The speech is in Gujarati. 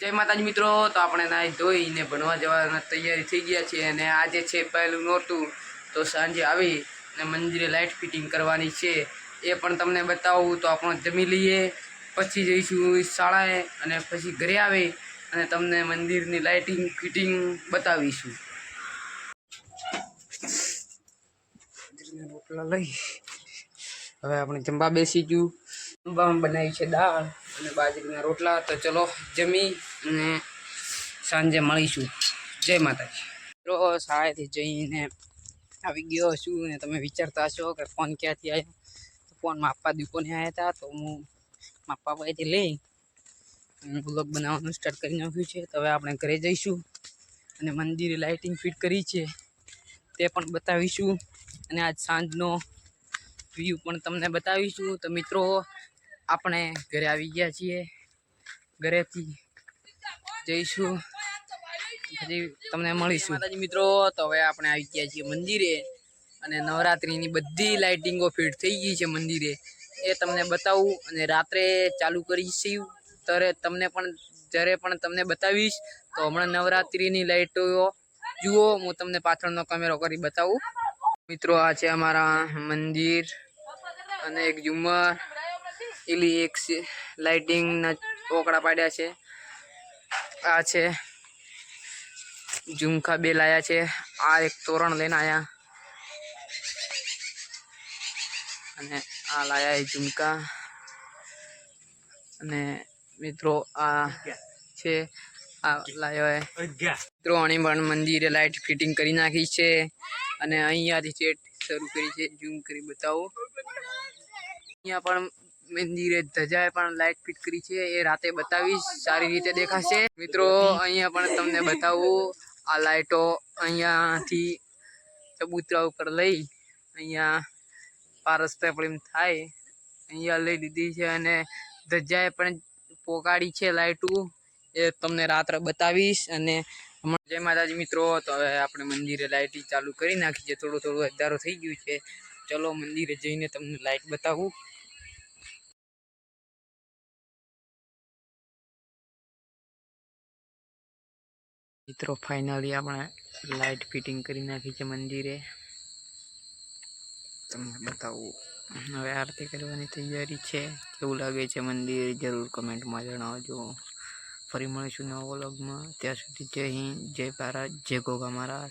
જય માતાજી મિત્રો, તો આપણે નાહી ધોઈને ભણવા જવાના તૈયારી થઈ ગયા છીએ અને આજે છે પહેલું નહોતું તો સાંજે આવી અને મંદિરે લાઇટ ફિટિંગ કરવાની છે. એ પણ તમને બતાવું, તો આપણે જમી લઈએ, પછી જઈશું શાળાએ અને પછી ઘરે આવી અને તમને મંદિરની લાઇટિંગ ફિટિંગ બતાવીશું. રોટલા લઈ. હવે આપણે જમવા બેસી ગયું. બનાવી છે દાળ અને બાજરીના રોટલા. તો ચલો જમી અને સાંજે મળીશું. જય માતાજી. મિત્રો શાળાએથી જઈને આવી ગયો છું અને તમે વિચારતા હશો કે ફોન ક્યાંથી આવ્યો? તો ફોન માપા દુકાને આવ્યા હતા, તો હું માપા પાસેથી લઈ બ્લોગ બનાવવાનું સ્ટાર્ટ કરી નાખ્યું છે. તો હવે આપણે ઘરે જઈશું અને મંદિરે લાઇટિંગ ફિટ કરી છે, તે પણ બતાવીશું. અને આજ સાંજનો વ્યૂ પણ તમને બતાવીશું. તો મિત્રો આપણે ઘરે આવી ગયા છીએ. ઘરેથી જઈશું. પછી તમને મળીશું. માતાજી મિત્રો, તો હવે આપણે આવી ગયા છીએ મંદિરે અને નવરાત્રિની બધી લાઇટિંગો ફિટ થઈ ગઈ છે મંદિરે. એ તમને બતાવું અને રાત્રે ચાલુ કરીશું. ત્યારે તમને પણ, જ્યારે પણ તમને બતાવીશ, તો હમણાં નવરાત્રિની લાઇટો જુઓ. હું તમને પાછળનો કેમેરો કરી બતાવું. મિત્રો, આ છે અમારા મંદિર અને એક ઝુમ્મર. એલી એક લાઇટિંગના ઓકડા પાડ્યા છે. આ છે ઝુમખા બે લાયા છે. આ એક તોરણ લઈને આયા. અને આ લાયા એ ઝુમકા અને મિત્રો આ છે, આ લાયો મિત્રો અણીબણ મંદિરે લાઇટ ફિટિંગ કરી નાખી છે. અને અહીંયાથી ચેટ શરૂ કરી છે, ઝૂમ કરી બતાવો. અહીંયા પણ મંદિરે ધજાએ પણ લાઇટ ફિટ કરી છે. એ રાતે બતાવીશ. સારી રીતે દેખાશે. મિત્રો, અહીંયા પણ તમને બતાવું. આ લાઇટો અહીંયાથી ચબૂતરા ઉપર લઈ અહીંયા પારસ પેપડીમ થાય. અહીંયા લઈ લીધી છે અને ધજાએ પણ પોકાડી છે લાઇટું એ તમને રાત્રે બતાવીશ અને હમણાં જય માતાજી મિત્રો. તો હવે આપણે મંદિરે લાઇટ ચાલુ કરી નાખી છે. થોડું થોડું અંધારો થઈ ગયું છે. ચલો મંદિરે જઈને તમને લાઇટ બતાવું. મિત્રો ફાઇનલી આપણે લાઇટ ફિટિંગ કરી નાખી છે મંદિરે. તમને બતાવું. હવે આરતી કરવાની તૈયારી છે. કેવું લાગે છે મંદિર, જરૂર કમેન્ટમાં જણાવજો. ફરી મળીશું નવા વ્લોગમાં ત્યાં સુધી જય હિન્દ, જય ભારત, જય ગોગા મહારાજ.